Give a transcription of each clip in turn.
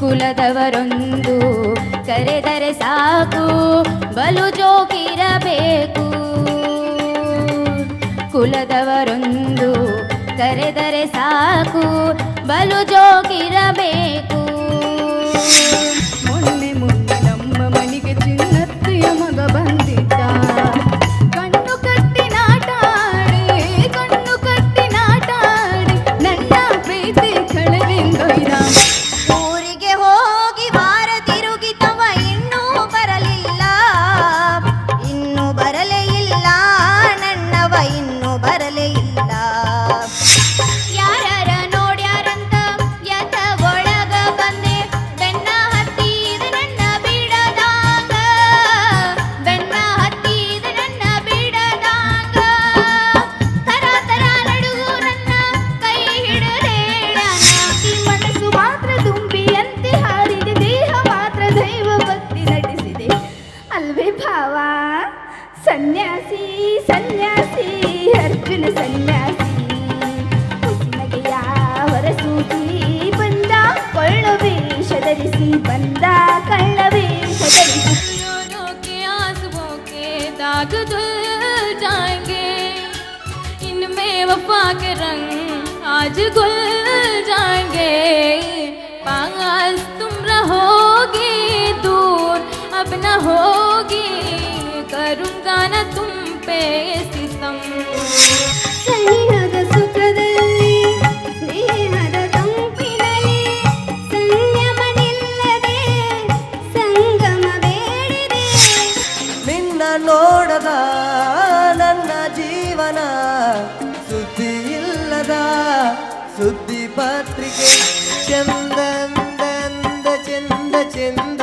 ಕುಲದವರೊಂದು ಕರೆದರೆ ಸಾಕು ಬಲು ಜೋಗಿರಬೇಕು ಸಾಕು ಬಲು ಜೋಗಿರಬೇಕು दाग जाएँगे। इनमें वफा के रंग आज घुल जाएँगे। पास तुम रहोगी दूर, अब न होगी। करूँगा न तुम ಸುದ್ದಿ ಪತ್ರಿಕೆ ಚಂದ ಚಂದ ಚಂದ ಚಂದ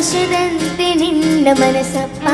ಆಕಾಶದಂತೆ ನಿನ್ನ ಮನಸಪ್ಪ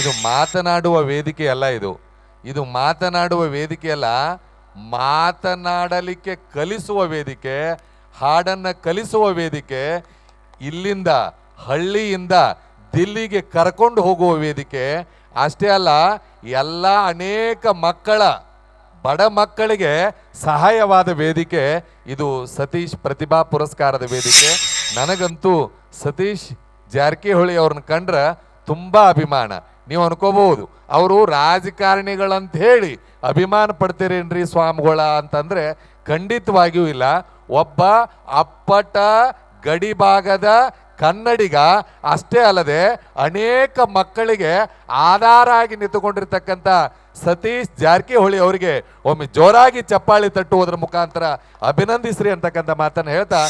ಇದು ಮಾತನಾಡುವ ವೇದಿಕೆ ಅಲ್ಲ ಇದು. ಇದು ಮಾತನಾಡುವ ವೇದಿಕೆ ಅಲ್ಲ, ಮಾತನಾಡಲಿಕ್ಕೆ ಕಲಿಸುವ ವೇದಿಕೆ, ಹಾಡನ್ನ ಕಲಿಸುವ ವೇದಿಕೆ, ಇಲ್ಲಿಂದ, ಹಳ್ಳಿಯಿಂದ ದಿಲ್ಲಿಗೆ ಕರ್ಕೊಂಡು ಹೋಗುವ ವೇದಿಕೆ. ಅಷ್ಟೇ ಅಲ್ಲ, ಎಲ್ಲ ಅನೇಕ ಮಕ್ಕಳ ಬಡ ಮಕ್ಕಳಿಗೆ ಸಹಾಯವಾದ ವೇದಿಕೆ ಇದು ಸತೀಶ್ ಪ್ರತಿಭಾ ಪುರಸ್ಕಾರದ ವೇದಿಕೆ. ನನಗಂತೂ ಸತೀಶ್ ಜಾರಕಿಹೊಳಿ ಅವ್ರನ್ನ ಕಂಡ್ರೆ ತುಂಬ ಅಭಿಮಾನ. ನೀವು ಅನ್ಕೋಬಹುದು, ಅವರು ರಾಜಕಾರಣಿಗಳಂತ ಹೇಳಿ ಅಭಿಮಾನ ಪಡ್ತೀರೇನ್ರಿ ಸ್ವಾಮಿಗಳ ಅಂತಂದ್ರೆ ಖಂಡಿತವಾಗಿಯೂ ಇಲ್ಲ. ಒಬ್ಬ ಅಪ್ಪಟ ಗಡಿಭಾಗದ ಕನ್ನಡಿಗ ಅಷ್ಟೇ ಅಲ್ಲದೆ ಅನೇಕ ಮಕ್ಕಳಿಗೆ ಆಧಾರ ಆಗಿ ನಿಂತುಕೊಂಡಿರ್ತಕ್ಕಂಥ ಸತೀಶ್ ಜಾರಕಿಹೊಳಿ ಅವರಿಗೆ ಒಮ್ಮೆ ಜೋರಾಗಿ ಚಪ್ಪಾಳಿ ತಟ್ಟುವುದರ ಮುಖಾಂತರ ಅಭಿನಂದಿಸ್ರಿ ಅಂತಕ್ಕಂಥ ಮಾತನ್ನು ಹೇಳ್ತಾ